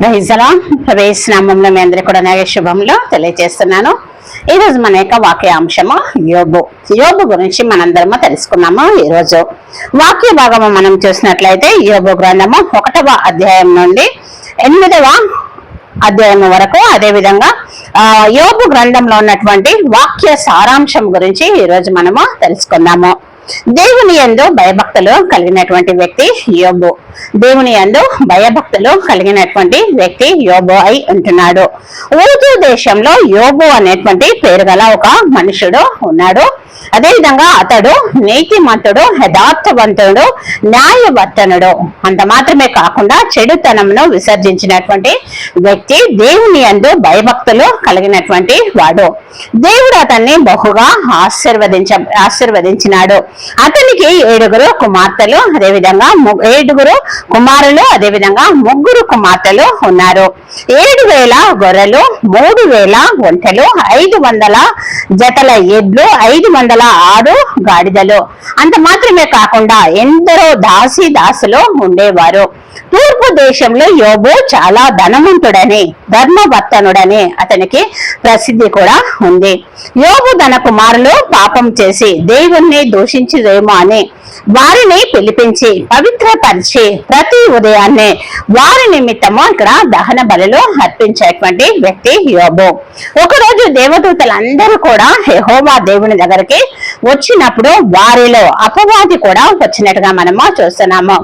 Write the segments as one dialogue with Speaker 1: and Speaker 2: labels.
Speaker 1: ప్రైజలా ప్రవేశనామంలో మీ అందరికీ కూడా నాగే శుభంలో తెలియజేస్తున్నాను. ఈరోజు మన యొక్క వాక్యాంశము యోబు. యోబు గురించి మనందరము తెలుసుకున్నాము ఈరోజు. వాక్య భాగము మనం చూసినట్లయితే యోబు గ్రంథము ఒకటవ అధ్యాయం నుండి ఎనిమిదవ అధ్యాయం వరకు అదేవిధంగా యోబు గ్రంథంలో ఉన్నటువంటి వాక్య సారాంశం గురించి ఈరోజు మనము తెలుసుకుందాము. దేవుని యందు భయభక్తులు కలిగినటువంటి వ్యక్తి యోబు. దేవుని యందు భయభక్తులు కలిగినటువంటి వ్యక్తి యోబు అయి ఉంటున్నాడు. ఊదు దేశంలో యోబు అనేటువంటి పేరు గల ఒక మనుషుడు ఉన్నాడు. అదేవిధంగా అతడు నీతిమంతుడు యథార్థవంతుడు న్యాయవర్తనుడు. అంత మాత్రమే కాకుండా చెడుతనమును విసర్జించినటువంటి వ్యక్తి దేవుని యందు భయభక్తులు కలిగినటువంటి వాడు. దేవుడు అతన్ని బహుగా ఆశీర్వదించ ఆశీర్వదించినాడు. అతనికి ఏడుగురు కుమార్తెలు అదేవిధంగా ఏడుగురు కుమారులు అదేవిధంగా ముగ్గురు కుమార్తెలు ఉన్నారు. ఏడు వేల గొర్రెలు మూడు వేల ఒంటెలు ఐదు వందల జతల ఎడ్లు ఐదు వందల ఆరు గాడిదలు. అంత మాత్రమే కాకుండా ఎందరో దాసి దాసులు ఉండేవారు. తూర్పు దేశంలో యోబు చాలా ధనవంతుడని ధర్మవర్తనుడని అతనికి ప్రసిద్ధి కూడా ఉంది. యోబు తన కుమారులు పాపం చేసి దేవుణ్ణి దూషించుదేమో అని వారిని పిలిపించి పవిత్రపరిచి ప్రతి ఉదయాన్నే వారి నిమిత్తము ఇక్కడ దహన బలలో అర్పించేటువంటి వ్యక్తి యోబు. ఒకరోజు దేవదూతలందరూ కూడా యెహోవా దేవుని దగ్గరికి వచ్చినప్పుడు వారిలో అపవాది కూడా వచ్చినట్టుగా మనము చూస్తున్నాము.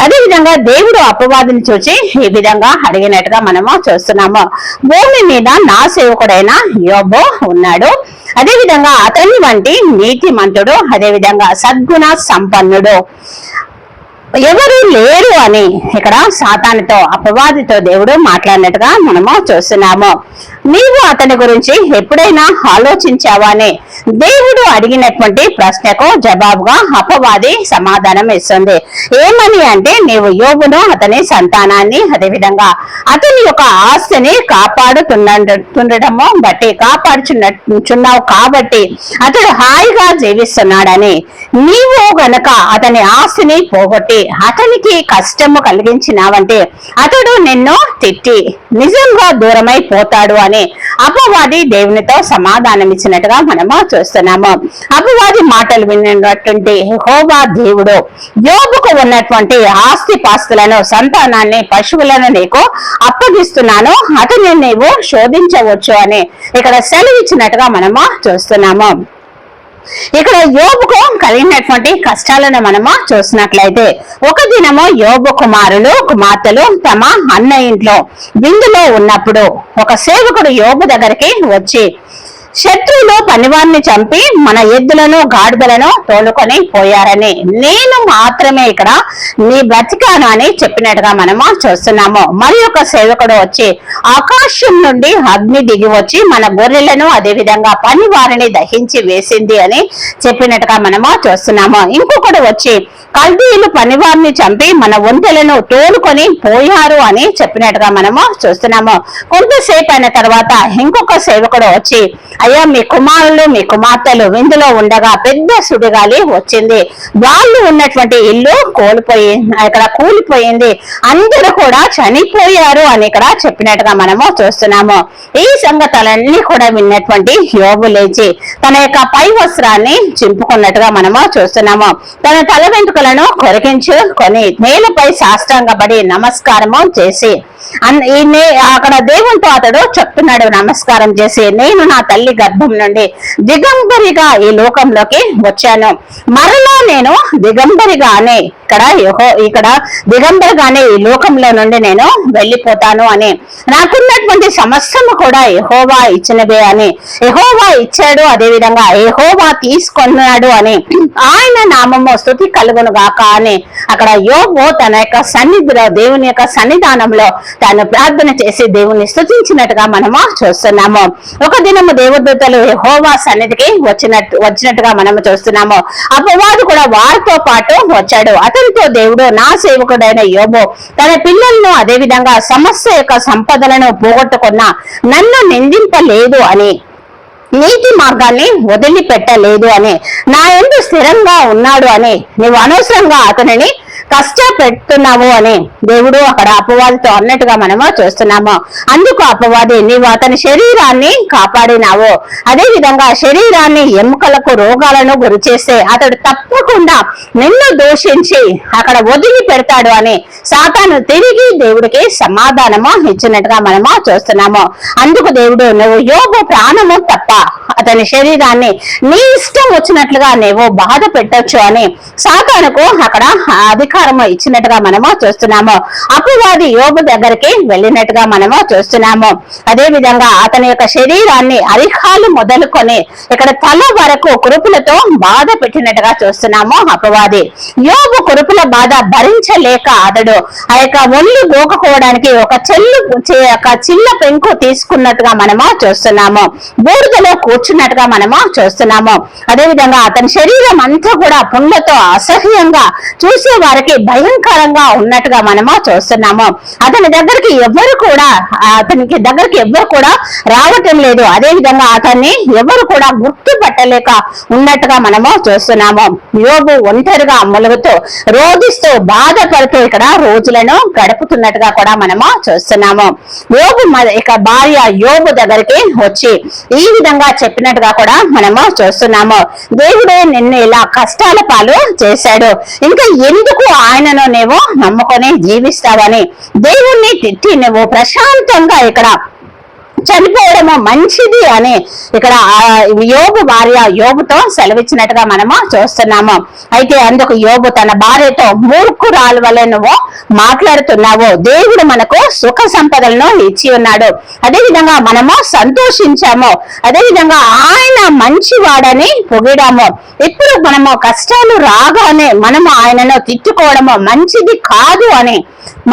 Speaker 1: అదే విధంగా దేవుడు అపవాదిని చూసి ఈ విధంగా అడిగినట్టుగా మనము చూస్తున్నాము. భూమి మీద నా సేవకుడైన యోబు ఉన్నాడు. అదే విధంగా అతని వంటి నీతిమంతుడు అదే విధంగా సద్గుణ సంపన్నుడు. ఎవరు లేరు అని ఇక్కడ సాతానితో అపవాదితో దేవుడు మాట్లాడినట్టుగా మనము చూస్తున్నాము. నీవు అతని గురించి ఎప్పుడైనా ఆలోచించావానే? దేవుడు అడిగినటువంటి ప్రశ్నకు జవాబుగా అపవాది సమాధానం ఇస్తుంది. ఏమని అంటే నీవు యోగును అతని సంతానాన్ని అదేవిధంగా అతని యొక్క ఆస్తిని కాపాడుతుండటము బట్టి కాపాడుచున్నావు కాబట్టి అతడు హాయిగా జీవిస్తున్నాడని. నీవు గనక అతని ఆస్తిని పోగొట్టి అతనికి కష్టము కలిగించినావంటే అతడు నిన్ను తిట్టి నిజంగా దూరమై పోతాడు అని అపవాది దేవునితో సమాధానం ఇచ్చినట్టుగా మనము చూస్తున్నాము. అపవాది మాటలు విన్నటువంటి హోవా దేవుడు యోబుకు ఉన్నటువంటి ఆస్తి పాస్తులను సంతానాన్ని పశువులను నీకు అప్పగిస్తున్నాను అతని నీవు శోధించవచ్చు అని ఇక్కడ సెలవిచ్చినట్టుగా మనము చూస్తున్నాము. ఇక్కడ యోబుకు కలిగినటువంటి కష్టాలను మనము చూసినట్లయితే ఒక దినము యోబు కుమారులు కుమార్తెలు తమ అన్న ఇంట్లో విందులో ఉన్నప్పుడు ఒక సేవకుడు యోబు దగ్గరికి వచ్చి శత్రువులు పనివారిని చంపి మన ఎద్దులను గాడిదలను తోలుకొని పోయారని. నేను మాత్రమే ఇక్కడ నీ బ్రతికాను అని చెప్పినట్టుగా మనము చూస్తున్నాము. మరి ఒక సేవకుడు వచ్చి ఆకాశం నుండి అగ్ని దిగి వచ్చి మన గొర్రెలను అదే విధంగా పని వారిని దహించి వేసింది అని చెప్పినట్టుగా మనము చూస్తున్నాము. ఇంకొకడు వచ్చి కల్దీయులు పనివారిని చంపి మన ఒంటెలను తోలుకొని పోయారు అని చెప్పినట్టుగా మనము చూస్తున్నాము. కొంతసేపు అయిన తర్వాత ఇంకొక సేవకుడు వచ్చి అయ్యా మీ కుమారులు మీ కుమార్తెలు విందులో ఉండగా పెద్ద సుడిగాలి వచ్చింది. వాళ్ళు ఉన్నటువంటి ఇల్లు కోల్పోయి ఇక్కడ కూలిపోయింది. అందరూ కూడా చనిపోయారు అని ఇక్కడ చెప్పినట్టుగా మనము చూస్తున్నాము. ఈ సంగతులన్నీ కూడా విన్నటువంటి యోగు లేచి తన యొక్క పై వస్త్రాన్ని చింపుకున్నట్టుగా మనము చూస్తున్నాము. తన తల వెంట్రుకలను కొరికించుకొని నేలపై సాష్టాంగపడి నమస్కారము చేసి అక్కడ దేవునితో అతడు చెప్తున్నాడు నమస్కారం చేసి నేను నా తల్లి గర్భం నుండి దిగంబరిగా ఈ లోకంలోకి వచ్చాను. మరలా నేను దిగంబరిగానే ఇక్కడ యహో ఇక్కడ దిగంబరిగానే ఈ లోకంలో నుండి నేను వెళ్ళిపోతాను అని. నాకున్నటువంటి సమస్తము కూడా యెహోవా ఇచ్చినవే అని. యెహోవా ఇచ్చాడు అదే విధంగా యెహోవా తీసుకున్నాడు అని. ఆయన నామము స్థుతి కలుగును గాక అని. అక్కడ యోగో తన యొక్క సన్నిధిలో దేవుని యొక్క సన్నిధానంలో తాను ప్రార్థన చేసి దేవుణ్ణి స్థుతించినట్టుగా మనము చూస్తున్నాము. ఒక దినము దేవదూతలు హోవా సన్నిధికి వచ్చినట్టు వచ్చినట్టుగా మనము చూస్తున్నాము. అపవాదు కూడా వారితో పాటు వచ్చాడు. అతనితో దేవుడు నా సేవకుడైన యోబో తన పిల్లలను అదే విధంగా సమస్య యొక్క సంపదలను పోగొట్టుకున్న నన్ను నిందింపలేదు అని నీతి మార్గాన్ని వదిలిపెట్టలేదు అని నా ఎందు స్థిరంగా ఉన్నాడు అని నీవు అనవసరంగా అతనిని కష్టపెడుతున్నావు అని దేవుడు అక్కడ అపవాదితో అన్నట్టుగా మనము చూస్తున్నాము. అందుకు అపవాది నీవు అతని శరీరాన్ని కాపాడినావు. అదే విధంగా శరీరాన్ని ఎముకలకు రోగాలను గురి చేస్తే అతడు తప్పకుండా నిన్ను దూషించి అక్కడ వదిలి పెడతాడు అని సాతాను తిరిగి దేవుడికి సమాధానము ఇచ్చినట్టుగా మనము చూస్తున్నాము. అందుకు దేవుడు నువ్వు యోగు ప్రాణము తప్ప అతని శరీరాన్ని నీ ఇష్టం వచ్చినట్లుగా నువ్వు బాధ పెట్టొచ్చు అని సాతానుకు అక్కడ అధికారము ఇచ్చినట్టుగా మనము చూస్తున్నాము. అపవాది యోగు దగ్గరికి వెళ్ళినట్టుగా మనము చూస్తున్నాము. అదే విధంగా అతని యొక్క శరీరాన్ని అరికాలు మొదలుకొని ఇక్కడ తల వరకు కురుపులతో బాధ పెట్టినట్టుగా చూస్తున్నాము అపవాది. యోగు కురుపుల బాధ భరించలేక అతడు ఆ యొక్క ఒళ్ళు గోకపోవడానికి ఒక చెల్లు ఒక చిన్న పెంకు తీసుకున్నట్టుగా మనము చూస్తున్నాము. బూడిదలో కూర్చున్నట్టుగా మనము చూస్తున్నాము. అదే విధంగా అతని శరీరం అంతా కూడా పుండ్లతో అసహ్యంగా చూసే వారికి భయంకరంగా ఉన్నట్టుగా మనము చూస్తున్నాము. అతని దగ్గరికి ఎవ్వరు కూడా అతనికి దగ్గరికి ఎవ్వరు కూడా రావటం లేదు. అదే విధంగా అతన్ని ఎవరు కూడా గుర్తుపట్టలేక ఉన్నట్టుగా మనము చూస్తున్నాము. యోగు ఒంటరిగా మొలుగుతూ రోధిస్తూ బాధపడుతూ ఇక్కడ రోజులను గడుపుతున్నట్టుగా కూడా మనము చూస్తున్నాము. యోగు మ- ఇక భార్య యోగు దగ్గరికి వచ్చి ఈ విధంగా చెప్పినట్టుగా కూడా మనము చూస్తున్నాము. దేవుడే నిన్ను ఇలా కష్టాల పాలు చేశాడు. ఇంకా ఎందుకు ఆయనను నీవు నమ్ముకొని జీవిస్తావని దేవుణ్ణి తిట్టి నువ్వు ప్రశాంతంగా ఇక్కడ చనిపోవడము మంచిది అని ఇక్కడ యోగు భార్య యోగుతో సెలవిచ్చినట్టుగా మనము చూస్తున్నాము. అయితే అందుకు యోగు తన భార్యతో మూర్ఖురాలు వలె నువ్వు మాట్లాడుతున్నావు. దేవుడు మనకు సుఖ సంపదలను ఇచ్చి ఉన్నాడు. అదే విధంగా మనము సంతోషించాము. అదే విధంగా ఆయన మంచివాడని పొగిడాము. ఇప్పుడు మనము కష్టాలు రాగానే మనము ఆయనను తిట్టుకోవడము మంచిది కాదు అని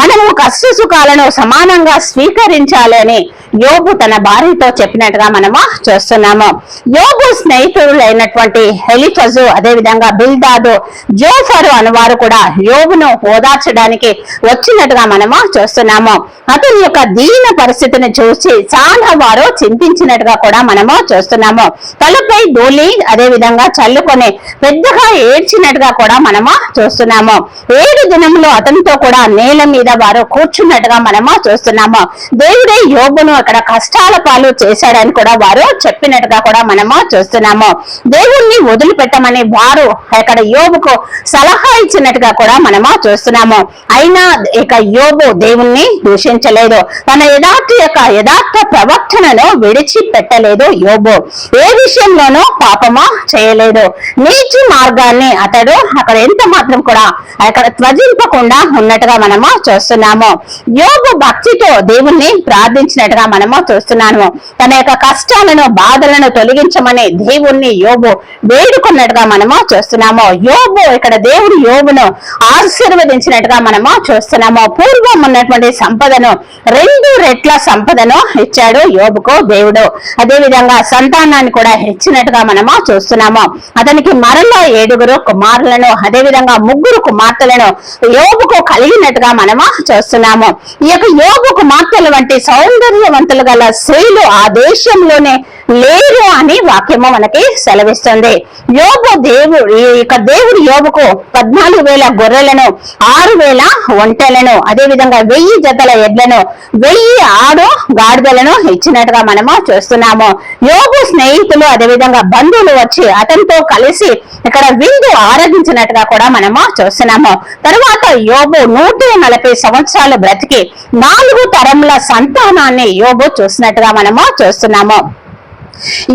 Speaker 1: మనము కష్ట సుఖాలను సమానంగా స్వీకరించాలి అని యోబు తన భార్యతో చెప్పినట్టుగా మనము చూస్తున్నాము. యోబు స్నేహితులైనటువంటి హెలిఫజు అదే విధంగా బిల్దాదు జోఫరు అనేవారు కూడా యోబును ఓదార్చడానికి వచ్చినట్టుగా మనము చూస్తున్నాము. అతని యొక్క దీన పరిస్థితిని చూసి చాలా వారు చింతించినట్టుగా కూడా మనము చూస్తున్నాము. తలపై ధూళి అదే విధంగా చల్లుకొని పెద్దగా ఏడ్చినట్టుగా కూడా మనము చూస్తున్నాము. ఏడు దినములు అతనితో కూడా నేల మీద వారు కూర్చున్నట్టుగా మనము చూస్తున్నాము. దేవుడే యోగును అక్కడ కష్టాల పాలు చేశాడని కూడా వారు చెప్పినట్టుగా కూడా మనము చూస్తున్నాము. దేవుణ్ణి వదిలిపెట్టమని వారు అక్కడ యోగుకు సలహా ఇచ్చినట్టుగా కూడా మనము చూస్తున్నాము. అయినా ఇక యోగు దేవుణ్ణి దూషించలేదు. తన యథార్థ యొక్క యథార్థ ప్రవర్తనను విడిచిపెట్టలేదు యోబు. ఏ విషయంలోనూ పాపమా చేయలేదు. నీచి మార్గాన్ని అతడు అక్కడ ఎంత మాత్రం కూడా అక్కడ త్వజింపకుండా ఉన్నట్టుగా మనము చూస్తున్నాము. యోగ భక్తితో దేవుణ్ణి ప్రార్థించినట్టుగా మనము చూస్తున్నాము. తన యొక్క కష్టాలను బాధలను తొలగించమని దేవుణ్ణి యోగు వేడుకున్నట్టుగా మనము చూస్తున్నాము. యోగు ఇక్కడ దేవుడు యోగును ఆశీర్వదించినట్టుగా మనము చూస్తున్నాము. పూర్వం ఉన్నటువంటి సంపదను రెండు రెట్ల సంపదను ఇచ్చాడు యోగుకు దేవుడు. అదే విధంగా సంతానాన్ని కూడా ఇచ్చినట్టుగా మనము చూస్తున్నాము. అతనికి మరలా ఏడుగురు కుమారులను అదే విధంగా ముగ్గురు కుమార్తెలను యోగుకు కలిగినట్టుగా మనము చూస్తున్నాము? ఈ యొక్క యోబు కుమార్తెల వంటి సౌందర్యవంతులు గల స్త్రీలు ఆ దేశంలోనే లేరు అని వాక్యము మనకి సెలవిస్తుంది. యోగు దేవుడు ఈ యొక్క దేవుడు యోబుకు పద్నాలుగు వేల గొర్రెలను ఆరు వేల ఒంటెలను అదే విధంగా వెయ్యి జతల ఎడ్లను వెయ్యి ఆడు గాడిదలను ఇచ్చినట్టుగా మనము చూస్తున్నాము. యోగు స్నేహితులు అదే విధంగా బంధువులు వచ్చి అతనితో కలిసి ఇక్కడ విందు ఆరాధించినట్టుగా కూడా మనము చూస్తున్నాము. తరువాత యోగు నూట నలభై సంవత్సరాలు బ్రతికి నాలుగు తరముల సంతానాన్ని యోగు చూసినట్టుగా మనము చూస్తున్నాము.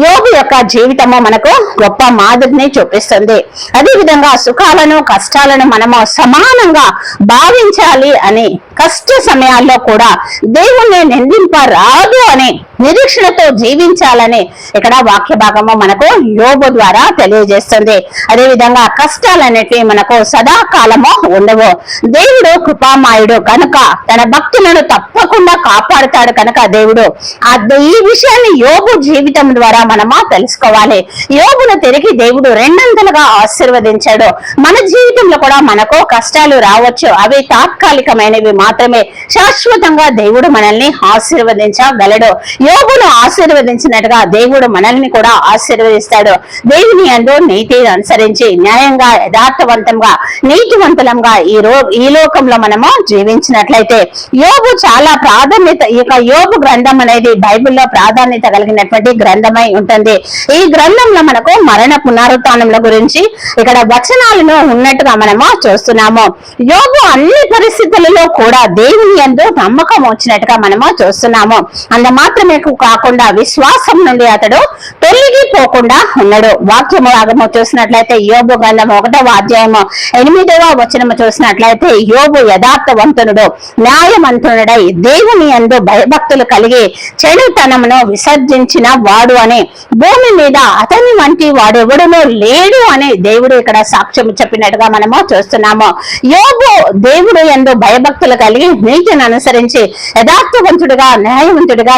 Speaker 1: యోగు యొక్క జీవితము మనకు గొప్ప మాదిరిని చూపిస్తుంది. అదేవిధంగా సుఖాలను కష్టాలను మనము సమానంగా భావించాలి అని కష్ట సమయాల్లో కూడా దేవుణ్ణి నిందింపరాదు అని నిరీక్షణతో జీవించాలని ఇక్కడ వాక్య భాగము మనకు యోగు ద్వారా తెలియజేస్తుంది. అదే విధంగా కష్టాలన్నిటివి మనకు సదాకాలము ఉండవు. దేవుడు కృపామాయుడు కనుక తన భక్తులను తప్పకుండా కాపాడుతాడు కనుక దేవుడు. ఆ ఈ విషయాన్ని యోగు జీవితం ద్వారా మనము తెలుసుకోవాలి. యోగును తిరిగి దేవుడు రెండంతలుగా ఆశీర్వదించాడు. మన జీవితంలో కూడా మనకు కష్టాలు రావచ్చు. అవి తాత్కాలికమైనవి మాత్రమే. శాశ్వతంగా దేవుడు మనల్ని ఆశీర్వదించగలడు. యోగును ఆశీర్వదించినట్టుగా దేవుడు మనల్ని కూడా ఆశీర్వదిస్తాడు. దేవుని అందు నీతిని అనుసరించి న్యాయంగా యథార్థవంతంగా నీతివంతులంగా ఈ రో ఈ లోకంలో మనము జీవించినట్లయితే యోగు చాలా ప్రాధాన్యత ఈ యోగు గ్రంథం అనేది బైబిల్లో ప్రాధాన్యత కలిగినటువంటి గ్రంథమై ఉంటుంది. ఈ గ్రంథంలో మనకు మరణ పునరుత్నముల గురించి ఇక్కడ వచనాలను ఉన్నట్టుగా మనము చూస్తున్నాము. యోగు అన్ని పరిస్థితులలో కూడా దేవుని అందు నమ్మకం వచ్చినట్టుగా మనము చూస్తున్నాము. అంత మాత్రమే కాకుండా విశ్వాసం నుండి అతడు తొలగిపోకుండా ఉన్నాడు. వాక్యము భాగము చూసినట్లయితే యోబు గంధం ఒకటవ అధ్యాయము ఎనిమిదవ వచనము చూసినట్లయితే యోబు యథార్థవంతునుడు న్యాయమంతునుడై దేవుని యందు భయభక్తులు కలిగి చెడుతనమును విసర్జించిన వాడు అని భూమి మీద అతని వంటి వాడెవడునూ లేడు అని దేవుడు ఇక్కడ సాక్ష్యం చెప్పినట్టుగా మనము చూస్తున్నాము. యోబు దేవుడు ఎందు భయభక్తులు కలిగి నీతిని అనుసరించి యథార్థవంతుడుగా న్యాయవంతుడిగా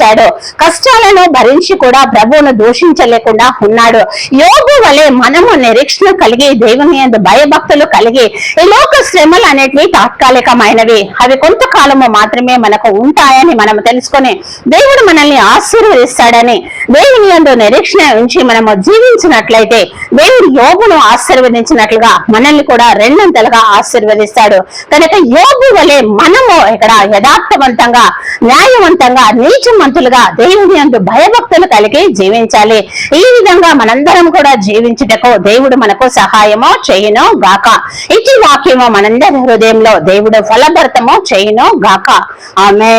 Speaker 1: జీవించాడు కష్టాలను భరించి కూడా ప్రభువును దూషించలేకుండా ఉన్నాడు. యోగు వలె మనము నిరీక్షణ కలిగి దేవుని భయభక్తులు కలిగి ఈ లోక శ్రమలు అనేటివి తాత్కాలికమైనవి. అవి కొంతకాలము మాత్రమే మనకు ఉంటాయని మనం తెలుసుకొని దేవుడు మనల్ని ఆశీర్వదిస్తాడని దేవుని యందు నిరీక్షణ ఉంచి మనము జీవించినట్లయితే దేవుడు యోగును ఆశీర్వదించినట్లుగా మనల్ని కూడా రెండంతలుగా ఆశీర్వదిస్తాడు. కనుక యోగు వలె మనము ఇక్కడ యథార్థవంతంగా న్యాయవంతంగా నీచమంతులుగా దేవుని అందు భయభక్తులు కలిగి జీవించాలి. ఈ విధంగా మనందరం కూడా జీవించుటకు దేవుడు మనకు సహాయము చేయను గాక. ఇచ్చి వాక్యము మనందరి హృదయంలో దేవుడు ఫలభరితము చేయను గాక. ఆమె